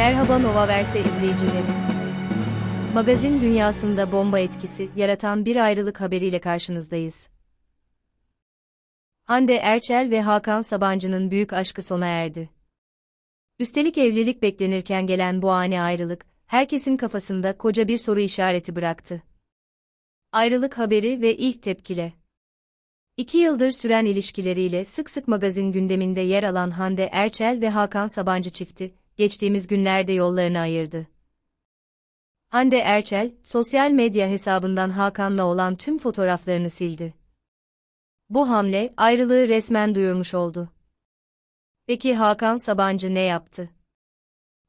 Merhaba Novaverse izleyicileri. Magazin dünyasında bomba etkisi yaratan bir ayrılık haberiyle karşınızdayız. Hande Erçel ve Hakan Sabancı'nın büyük aşkı sona erdi. Üstelik evlilik beklenirken gelen bu ani ayrılık, herkesin kafasında koca bir soru işareti bıraktı. Ayrılık haberi ve ilk tepkile. İki yıldır süren ilişkileriyle sık sık magazin gündeminde yer alan Hande Erçel ve Hakan Sabancı çifti, geçtiğimiz günlerde yollarını ayırdı. Hande Erçel, sosyal medya hesabından Hakan'la olan tüm fotoğraflarını sildi. Bu hamle, ayrılığı resmen duyurmuş oldu. Peki Hakan Sabancı ne yaptı?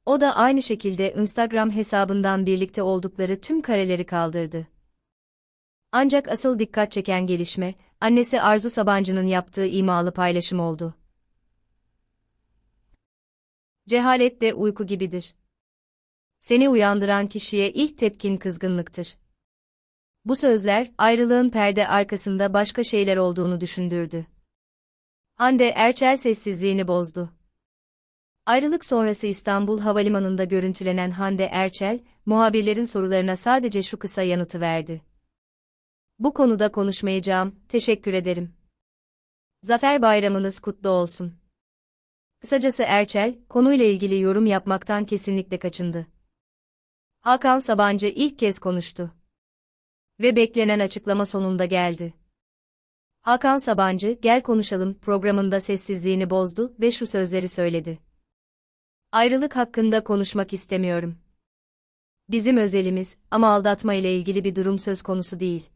O da aynı şekilde Instagram hesabından birlikte oldukları tüm kareleri kaldırdı. Ancak asıl dikkat çeken gelişme, annesi Arzu Sabancı'nın yaptığı imalı paylaşım oldu. Cehalet de uyku gibidir. Seni uyandıran kişiye ilk tepkin kızgınlıktır. Bu sözler, ayrılığın perde arkasında başka şeyler olduğunu düşündürdü. Hande Erçel sessizliğini bozdu. Ayrılık sonrası İstanbul Havalimanı'nda görüntülenen Hande Erçel, muhabirlerin sorularına sadece şu kısa yanıtı verdi. Bu konuda konuşmayacağım, teşekkür ederim. Zafer bayramınız kutlu olsun. Kısacası Erçel, konuyla ilgili yorum yapmaktan kesinlikle kaçındı. Hakan Sabancı ilk kez konuştu. Ve beklenen açıklama sonunda geldi. Hakan Sabancı, Gel Konuşalım programında sessizliğini bozdu ve şu sözleri söyledi. Ayrılık hakkında konuşmak istemiyorum. Bizim özelimiz ama aldatma ile ilgili bir durum söz konusu değil.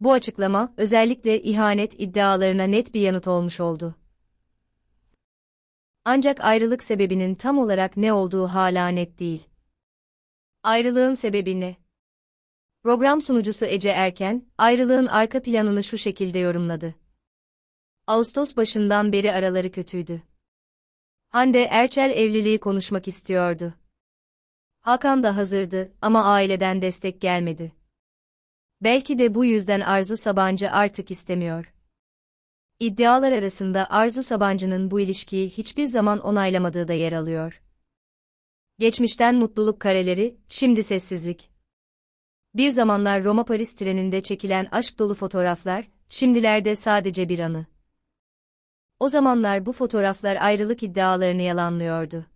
Bu açıklama, özellikle ihanet iddialarına net bir yanıt olmuş oldu. Ancak ayrılık sebebinin tam olarak ne olduğu hala net değil. Ayrılığın sebebi ne? Program sunucusu Ece Erken, ayrılığın arka planını şu şekilde yorumladı. Ağustos başından beri araları kötüydü. Hande Erçel evliliği konuşmak istiyordu. Hakan da hazırdı ama aileden destek gelmedi. Belki de bu yüzden Arzu Sabancı artık istemiyor. İddialar arasında Arzu Sabancı'nın bu ilişkiyi hiçbir zaman onaylamadığı da yer alıyor. Geçmişten mutluluk kareleri, şimdi sessizlik. Bir zamanlar Roma-Paris treninde çekilen aşk dolu fotoğraflar, şimdilerde sadece bir anı. O zamanlar bu fotoğraflar ayrılık iddialarını yalanlıyordu.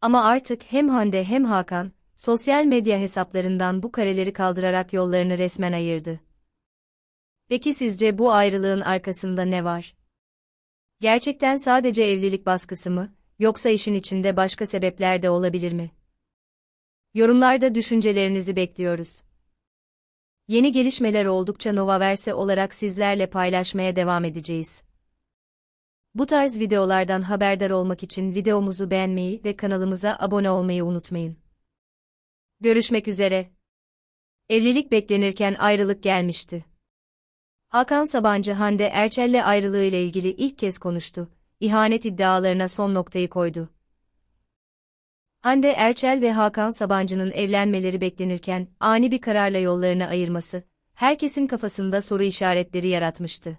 Ama artık hem Hande hem Hakan, sosyal medya hesaplarından bu kareleri kaldırarak yollarını resmen ayırdı. Peki sizce bu ayrılığın arkasında ne var? Gerçekten sadece evlilik baskısı mı, yoksa işin içinde başka sebepler de olabilir mi? Yorumlarda düşüncelerinizi bekliyoruz. Yeni gelişmeler oldukça Novaverse olarak sizlerle paylaşmaya devam edeceğiz. Bu tarz videolardan haberdar olmak için videomuzu beğenmeyi ve kanalımıza abone olmayı unutmayın. Görüşmek üzere. Evlilik beklenirken ayrılık gelmişti. Hakan Sabancı Hande Erçel'le ayrılığı ile ilgili ilk kez konuştu. İhanet iddialarına son noktayı koydu. Hande Erçel ve Hakan Sabancı'nın evlenmeleri beklenirken ani bir kararla yollarını ayırması, herkesin kafasında soru işaretleri yaratmıştı.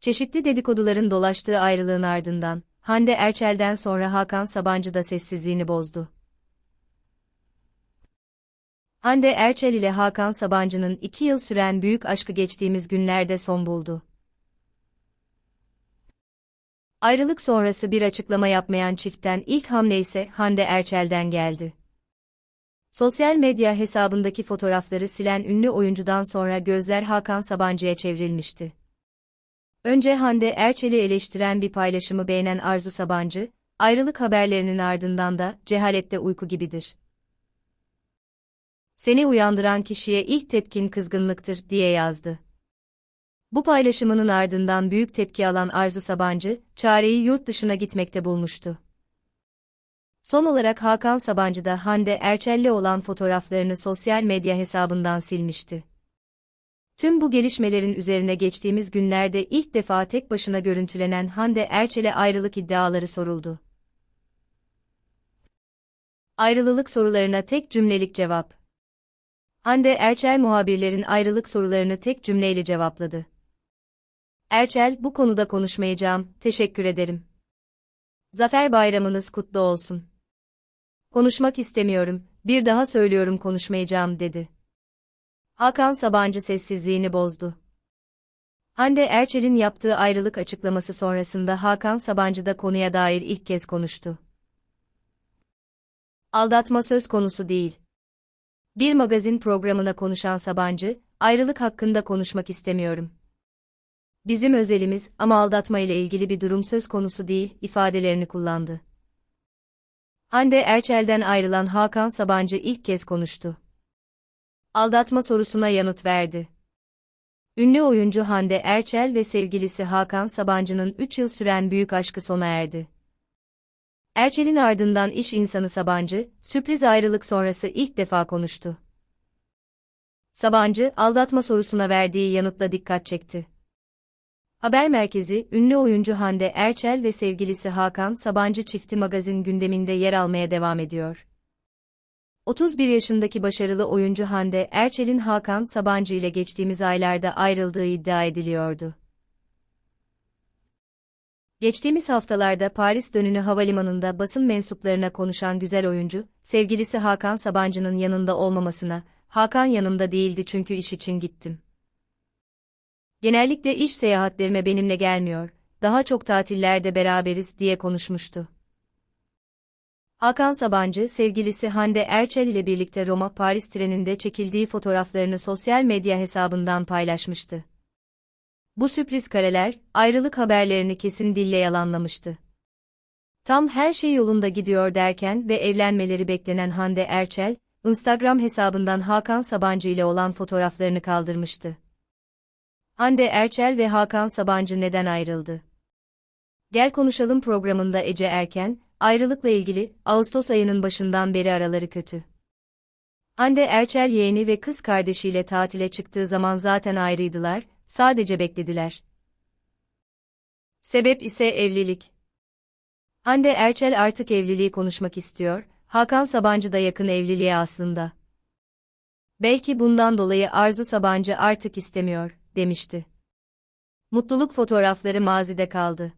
Çeşitli dedikoduların dolaştığı ayrılığın ardından, Hande Erçel'den sonra Hakan Sabancı da sessizliğini bozdu. Hande Erçel ile Hakan Sabancı'nın iki yıl süren büyük aşkı geçtiğimiz günlerde son buldu. Ayrılık sonrası bir açıklama yapmayan çiftten ilk hamle ise Hande Erçel'den geldi. Sosyal medya hesabındaki fotoğrafları silen ünlü oyuncudan sonra gözler Hakan Sabancı'ya çevrilmişti. Önce Hande Erçel'i eleştiren bir paylaşımı beğenen Arzu Sabancı, ayrılık haberlerinin ardından da cehalette uyku gibidir. Seni uyandıran kişiye ilk tepkin kızgınlıktır diye yazdı. Bu paylaşımının ardından büyük tepki alan Arzu Sabancı, çareyi yurt dışına gitmekte bulmuştu. Son olarak Hakan Sabancı da Hande Erçel'le olan fotoğraflarını sosyal medya hesabından silmişti. Tüm bu gelişmelerin üzerine geçtiğimiz günlerde ilk defa tek başına görüntülenen Hande Erçel'e ayrılık iddiaları soruldu. Ayrılılık sorularına tek cümlelik cevap. Hande Erçel muhabirlerin ayrılık sorularını tek cümleyle cevapladı. Erçel, bu konuda konuşmayacağım, teşekkür ederim. Zafer bayramınız kutlu olsun. Konuşmak istemiyorum, bir daha söylüyorum konuşmayacağım dedi. Hakan Sabancı sessizliğini bozdu. Hande Erçel'in yaptığı ayrılık açıklaması sonrasında Hakan Sabancı da konuya dair ilk kez konuştu. Aldatma söz konusu değil. Bir magazin programına konuşan Sabancı, ayrılık hakkında konuşmak istemiyorum. Bizim özelimiz ama aldatma ile ilgili bir durum söz konusu değil ifadelerini kullandı. Hande Erçel'den ayrılan Hakan Sabancı ilk kez konuştu. Aldatma sorusuna yanıt verdi. Ünlü oyuncu Hande Erçel ve sevgilisi Hakan Sabancı'nın 3 yıl süren büyük aşkı sona erdi. Erçel'in ardından iş insanı Sabancı, sürpriz ayrılık sonrası ilk defa konuştu. Sabancı, aldatma sorusuna verdiği yanıtla dikkat çekti. Haber merkezi, ünlü oyuncu Hande Erçel ve sevgilisi Hakan Sabancı çifti magazin gündeminde yer almaya devam ediyor. 31 yaşındaki başarılı oyuncu Hande Erçel'in Hakan Sabancı ile geçtiğimiz aylarda ayrıldığı iddia ediliyordu. Geçtiğimiz haftalarda Paris dönünü havalimanında basın mensuplarına konuşan güzel oyuncu, sevgilisi Hakan Sabancı'nın yanında olmamasına, Hakan yanımda değildi çünkü iş için gittim. Genellikle iş seyahatlerime benimle gelmiyor, daha çok tatillerde beraberiz diye konuşmuştu. Hakan Sabancı, sevgilisi Hande Erçel ile birlikte Roma-Paris treninde çekildiği fotoğraflarını sosyal medya hesabından paylaşmıştı. Bu sürpriz kareler, ayrılık haberlerini kesin dille yalanlamıştı. Tam her şey yolunda gidiyor derken ve evlenmeleri beklenen Hande Erçel, Instagram hesabından Hakan Sabancı ile olan fotoğraflarını kaldırmıştı. Hande Erçel ve Hakan Sabancı neden ayrıldı? Gel Konuşalım programında Ece Erken, ayrılıkla ilgili, Ağustos ayının başından beri araları kötü. Hande Erçel yeğeni ve kız kardeşiyle tatile çıktığı zaman zaten ayrıydılar, sadece beklediler. Sebep ise evlilik. Hande Erçel artık evliliği konuşmak istiyor, Hakan Sabancı da yakın evliliğe aslında. Belki bundan dolayı Arzu Sabancı artık istemiyor, demişti. Mutluluk fotoğrafları mazide kaldı.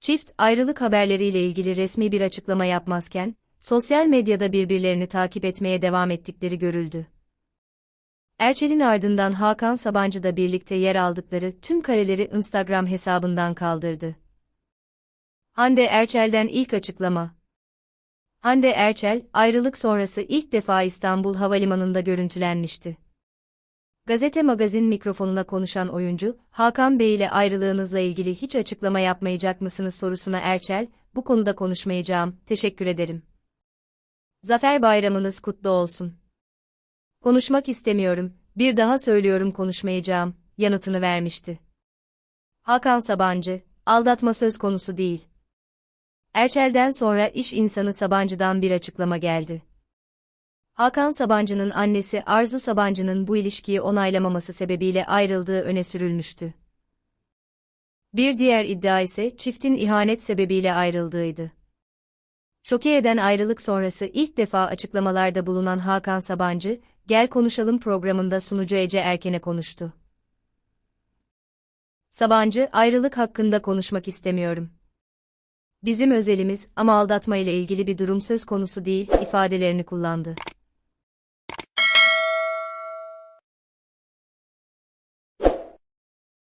Çift, ayrılık haberleriyle ilgili resmi bir açıklama yapmazken, sosyal medyada birbirlerini takip etmeye devam ettikleri görüldü. Erçel'in ardından Hakan Sabancı da birlikte yer aldıkları tüm kareleri Instagram hesabından kaldırdı. Hande Erçel'den ilk açıklama. Hande Erçel, ayrılık sonrası ilk defa İstanbul Havalimanı'nda görüntülenmişti. Gazete magazin mikrofonuna konuşan oyuncu, Hakan Bey ile ayrılığınızla ilgili hiç açıklama yapmayacak mısınız sorusuna Erçel, bu konuda konuşmayacağım, teşekkür ederim. Zafer bayramınız kutlu olsun. Konuşmak istemiyorum, bir daha söylüyorum konuşmayacağım, yanıtını vermişti. Hakan Sabancı, aldatma söz konusu değil. Erçel'den sonra iş insanı Sabancı'dan bir açıklama geldi. Hakan Sabancı'nın annesi Arzu Sabancı'nın bu ilişkiyi onaylamaması sebebiyle ayrıldığı öne sürülmüştü. Bir diğer iddia ise çiftin ihanet sebebiyle ayrıldığıydı. Şoke eden ayrılık sonrası ilk defa açıklamalarda bulunan Hakan Sabancı, Gel Konuşalım programında sunucu Ece Erken'e konuştu. Sabancı, ayrılık hakkında konuşmak istemiyorum. Bizim özelimiz ama aldatma ile ilgili bir durum söz konusu değil ifadelerini kullandı.